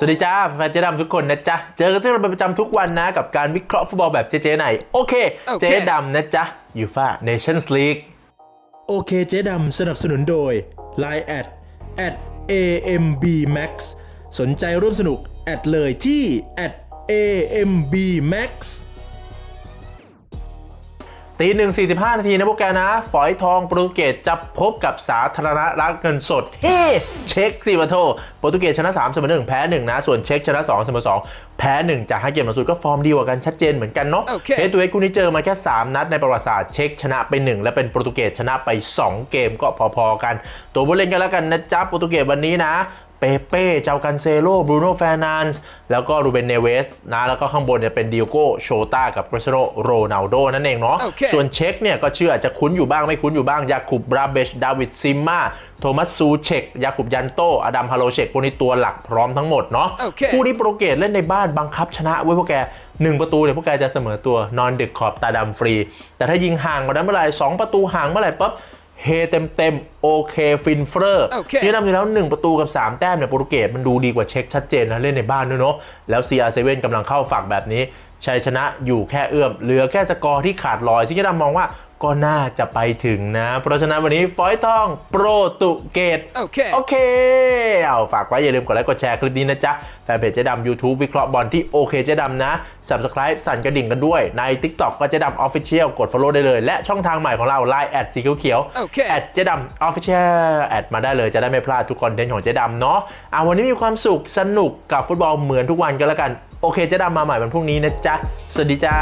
สวัสดีจ้าแฟนเจ๊ดำทุกคนนะจ๊ะ เจอกันที่เราเป็นประจำทุกวันนะ กับการวิเคราะห์ฟุตบอลแบบเจ๊ๆไหน โอเคโอเคเจ๊ดำนะจ๊ะยูฟาเนชั่นส์ลีกโอเคเจ๊ดำสนับสนุนโดย Line แอด at @ambmax สนใจร่วมสนุก แอดเลยที่ at @ambmax ตีหนึ่งสี่สิบห้านาทีนะพวกแกนะ ฝอยทองโปรตุเกสจะพบกับสาธารณรัฐเงินสดเฮ้เช็คสิวะโทโปรตุเกสชนะ3เสมอ1แพ้1นะ ส่วนเช็คชนะ2เสมอ2แพ้1จาก5เกมล่าสุดก็ฟอร์มดีกว่ากันชัดเจนเหมือนกันเนาะโอเคเฮตัวเอกคู่นี้เจอมาแค่ 3 นัดในประวัติศาสตร์เช็คชนะไป 1 และเป็นโปรตุเกสชนะไป 2 เกมก็พอๆกัน ตัวผู้เล่นกันแล้วกันนะจ๊ะโปรตุเกสวันนี้นะ เปเป้ เจ้ากันเซโลบรูโน่แฟร์นันส์แล้วก็รูเบนเนเวสนะ แล้วก็ข้างบนเนี่ยเป็นดิโอโกโชตากับคริสเตียโนโรนัลโดนั่นเองเนาะโอเคส่วนเช็คเนี่ยก็เชื่ออาจจะคุ้นอยู่บ้างไม่คุ้นอยู่บ้าง ยาคุบบราเบช ดาวิดซิมมาโทมัสซูเชกยาคุบยันโต อดัมฮาโลเชกพวกนี้ตัวหลักพร้อมทั้งหมดเนาะโอเคคู่นี้โปรเกตเล่นในบ้านบังคับชนะไว้ยพวกแกหนึ่งประตูเนี่ยพวกแกจะเสมอตัวนอนดึกขอบตาดำฟรี แต่ถ้ายิงห่างกว่านั้นเมื่อไหร่สองประตูห่างเมื่อไหร่ปั๊บ เฮเต็มเต็มๆโอเคฟินเฟอร์โอเคนี่นำอยู่แล้ว 1 ประตูกับ 3 แต้มเนี่ยโปรตุเกสมันดูดีกว่าเช็คชัดเจนนะ เล่นในบ้านด้วยเนาะแล้ว CR7 กำลังเข้าฝักแบบนี้ชัยชนะอยู่แค่เอื้อม เหลือแค่สกอร์ที่ขาดลอยซึ่งจะดำมองว่า ก็น่าจะไปถึงนะ เพราะฉะนั้นวันนี้ฟอยทองโปรตุเกสโอเคโอเค เอาฝากไว้อย่าลืมกดไลค์กดแชร์คลิปนี้นะจ๊ะ แฟนเพจเจ๊ดำ YouTube วิเคราะห์บอลที่โอเคเจ๊ดำนะ Subscribe สั่นกระดิ่งกันด้วย ใน TikTok ก็เจ๊ดำ Official กด Follow ได้เลย และช่องทางใหม่ของเรา Line แอดสีเขียวๆโอเคแอดเจ๊ดำ Official แอดมาได้เลยจะได้ไม่พลาดทุกคอนเทนต์ของเจ๊ดำเนาะอะวันนี้มีความสุขสนุกกับฟุตบอลเหมือนทุกวันก็แล้วกันโอเคเจ๊ดำมาใหม่วันพรุ่งนี้นะจ๊ะสวัสดีจ้า